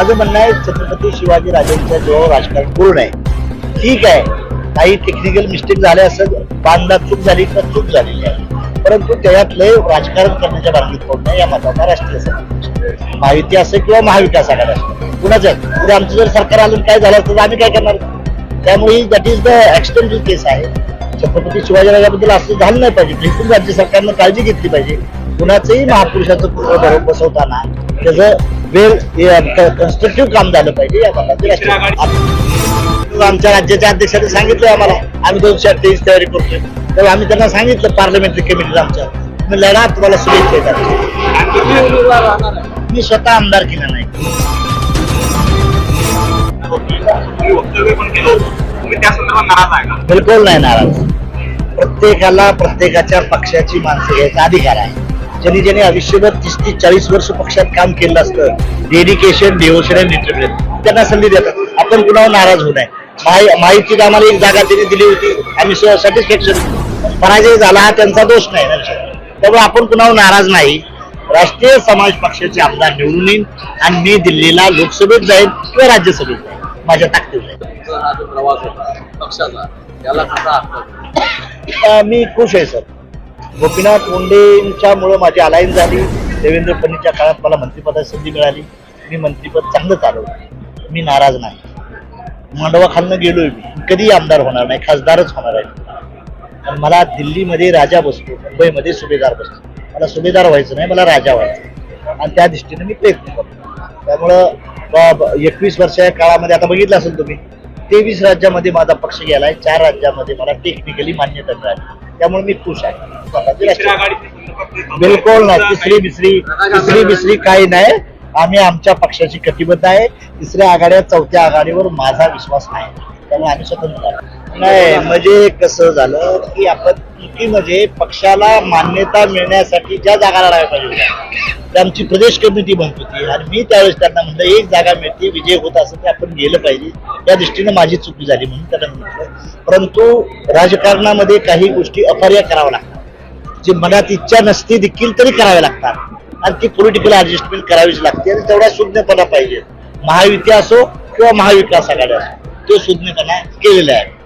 माझं म्हणणं आहे छत्रपती शिवाजी राजांच्या जेव्हा राजकारण पूर्ण आहे ठीक आहे काही टेक्निकल मिस्टेक झाल्या असं बांधा चूक झाली तर चूक झालेली आहे. परंतु त्याच्यातले राजकारण करण्याच्या बाबतीत होत नाही या मताचा राष्ट्रीय माहिती असेल किंवा महाविकास आघाडी असेल. कुणाचं? उद्या आमचं जर सरकार आलं काय झालं तर आम्ही काय करणार? त्यामुळे that is the extended case आहे. छत्रपती शिवाजीराजाबद्दल असं झालं नाही पाहिजे. बिलकुल राज्य सरकारनं काळजी घेतली पाहिजे. कुणाचंही महापुरुषाचं पुत्र बसवताना त्याचं वेळ कन्स्ट्रक्टिव्ह काम झालं पाहिजे या आमच्या राज्याच्या अध्यक्षांनी सांगितलं आम्हाला. आम्ही दोनशे अठ्ठावीस तयारी करतोय. तर आम्ही त्यांना सांगितलं पार्लमेंटरी कमिटीला आमच्या. तुम्ही लढा तुम्हाला शुभेच्छा येतात मी स्वतः आमदार केला नाही. बिलकुल नाही नाराज. प्रत्येकाला प्रत्येकाच्या पक्षाची माणसं घ्यायचा अधिकार आहे. ज्यांनी ज्यांनी आयुष्यभर तीस तीस चाळीस वर्ष पक्षात काम केलं असतं डेडिकेशन डिव्होशन अँड त्यांना संधी देतात. आपण कुणावर नाराज होऊ नये. माहि- माहितीत आम्हाला एक जागा त्यांनी दिली होती आम्ही सॅटिस्फॅक्शन पराजय झाला हा त्यांचा दोष नाही. त्यामुळे आपण कुणावर नाराज नाही. राष्ट्रीय समाज पक्षाचे आमदार निवडून येईन आणि मी दिल्लीला लोकसभेत जाईन किंवा राज्यसभेत जाईन. माझ्या ताकदीवर मी खुश आहे सर. गोपीनाथ मुंडेंच्यामुळं माझी अलायन्स झाली. देवेंद्र फडणवीसच्या काळात मला मंत्रिपदाची संधी मिळाली. मी मंत्रिपद चांगलं चालवलं. मी नाराज नाही. मांडवा खालनं गेलोय मी. कधी आमदार होणार नाही खासदारच होणार आहे. पण मला दिल्लीमध्ये राजा बसतो मुंबईमध्ये सुभेदार बसतो. मला सुभेदार व्हायचं नाही मला राजा व्हायचं आणि त्या दृष्टीने मी प्रयत्न करतो. त्यामुळं एकवीस वर्षाच्या काळामध्ये आता बघितलं असेल तुम्ही तेवीस राज्यामध्ये माझा पक्ष गेला आहे चार राज्यामध्ये मला टेक्निकली मान्यता मिळाली. त्यामुळे मी खुश आहे. बिलकुल नाही. तिसरी बिसरी तिसरी बिसरी काही नाही. आम्ही आमच्या पक्षाची कटिबद्ध आहे. तिसऱ्या आघाड्या चौथ्या आघाडीवर माझा विश्वास नाही. त्यामुळे आम्ही स्वतंत्र. नाही म्हणजे कसं झालं की आपण युती म्हणजे पक्षाला मान्यता मिळण्यासाठी ज्या जागा लढाव्या पाहिजे होत्या, त्या आमची प्रदेश कमिटी म्हणत होती. आणि मी त्यावेळेस त्यांना म्हणलं एक जागा मिळते विजय होत असं ते आपण गेलं पाहिजे. त्या दृष्टीने माझी चुकी झाली म्हणून त्यांना म्हटलं. परंतु राजकारणामध्ये काही गोष्टी अपर्याय कराव्या लागतात. जी मनात इच्छा नसती देखील तरी कराव्या लागतात. आणि ती पॉलिटिकल ॲडजस्टमेंट करावीच लागते. आणि तेवढा शून्यपणा पाहिजे. महायुती असो किंवा महाविकास आघाडी असो तो शून्यपणा केलेला आहे.